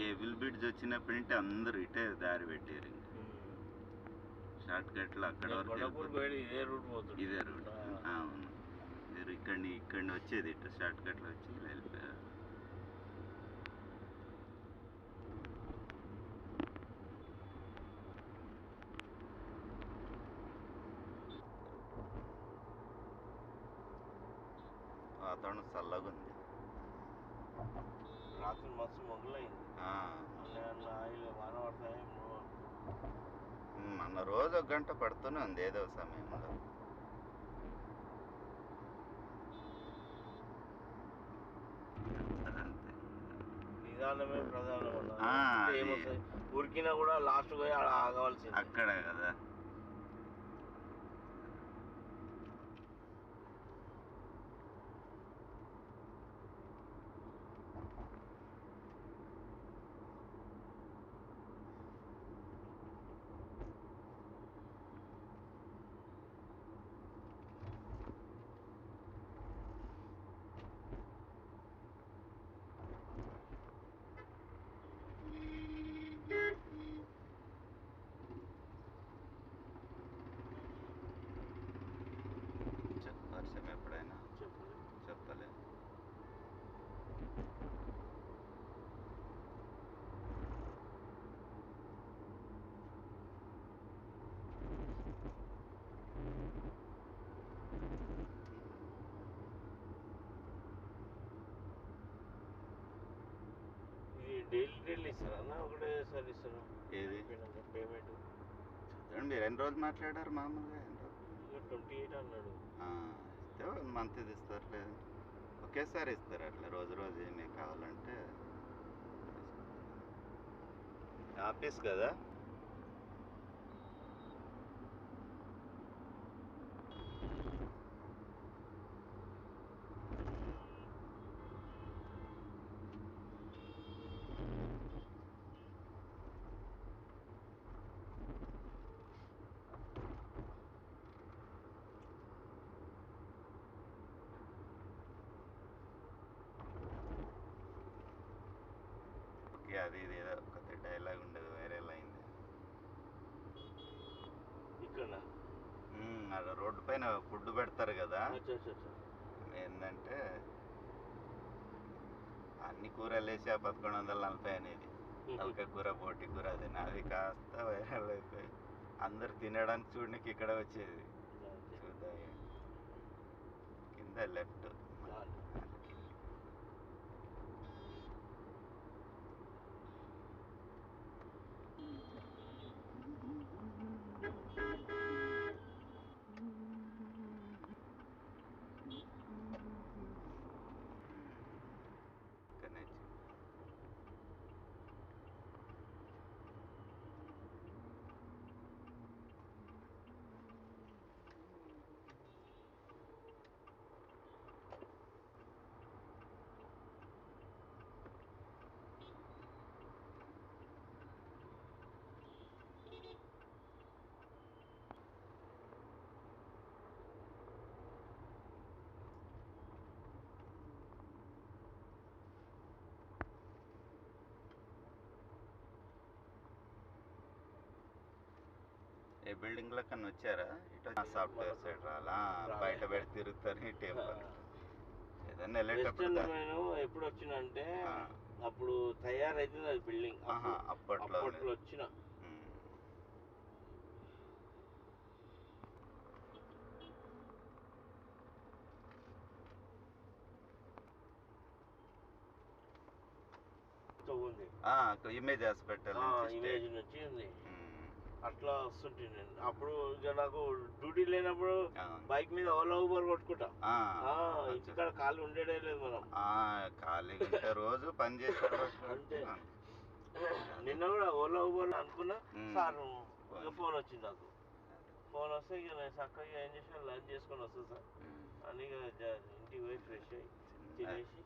Cable bridge వచ్చినప్పటి నుండి అందరూ ఇటే దారి పెట్టారు ఇంకా. షార్ట్ కట్లు అక్కడ వరకు కొండపూర్ వెళ్ళిపోతారు. పోయి ఇదే రూట్ పోతుంది ఇదే రూట్ అవును. మీరు ఇక్కడిని ఇక్కడిని వచ్చేది ఇటు షార్ట్ కట్లో వచ్చి వెళ్ళిపోయారు. వాతావరణం చల్లగా ఉంది రాత్రి మస్తు అన్న ఆయిల్ వాన పడతాయేమో ఉమ్, మన రోజు ఒక గంట పడుతూనే ఉంది ఏదో సమయంలో. నిదానమే ప్రధానం? ఉరికినా కూడా లాస్ట్ పోయి ఆడ ఆగవలసింది. అక్కడే కదా. డైలీ డైలీ ఇస్తారా? అన్న ఒకటేసారి ఇస్తారా? ఏది? పేమెంట్ చూడండి రెండు రోజులు మాట్లాడారు మామూలుగా? ఎన్ని రోజులు? ట్వంటీ ఎయిట్ అన్నాడు. ఇస్తే మంత్ ఇది ఇస్తారు లేదు ఒకేసారి ఇస్తారు అట్లా రోజు రోజు ఏమి కావాలంటే. ఆఫీస్ కదా? అది ఇది ఏదో కొత్త డైలాగ్ ఉండదు వైరల్ అయింది. ఇక్కడ ఆడ రోడ్డు పైన ఫుడ్ పెడతారు కదా. ఏంటంటే అన్ని కూరలు వేసి ఆ పదకొండు వందల నలభై అనేది. తలకాయ కూర బోటి కూర అది నాది కాస్త వైరల్ అయిపోయి అందరు తినడానికి చూడడానికి ఇక్కడ వచ్చేది. చూద్దాం. కింద లెఫ్ట్. ఏ బిల్డింగ్లో కన్నా వచ్చారా? ఇటు సాఫ్ట్వేర్ సైడ్ రాలా బయట పెట్టి తిరుగుతారు ఈ టెంపుల్ ఏదన్నా వెళ్ళేటప్పుడు ఎప్పుడు వచ్చిన అంటే ఆ. అప్పుడు తయారైతుంది అది బిల్డింగ్ అప్పట్లో అప్పట్లో వచ్చిన. ఇమేజ్ హాస్పిటల్ ఇమేజ్ నుంచి ఉంది. అట్లా వస్తుంటే నేను. అప్పుడు ఇక నాకు డ్యూటీ లేనప్పుడు. బైక్ మీద ఓలా ఊబర్ కొట్టుకుంటా. ఇంటికాడ ఖాళీ ఉండేదే లేదు మనం. ఉంటే రోజు పని చేసేవాడు అంతే. నిన్న కూడా ఓలా ఊబర్ అనుకున్నా. సార్ ఇక ఫోన్ వచ్చింది నాకు. ఫోన్ వస్తే ఇక నేను చక్కగా ఏం చేసాను లంచ్ చేసుకొని వస్తాను సార్. అని ఇక ఇంటికి పోయి ఫ్రెష్ అయ్యి తినేసి.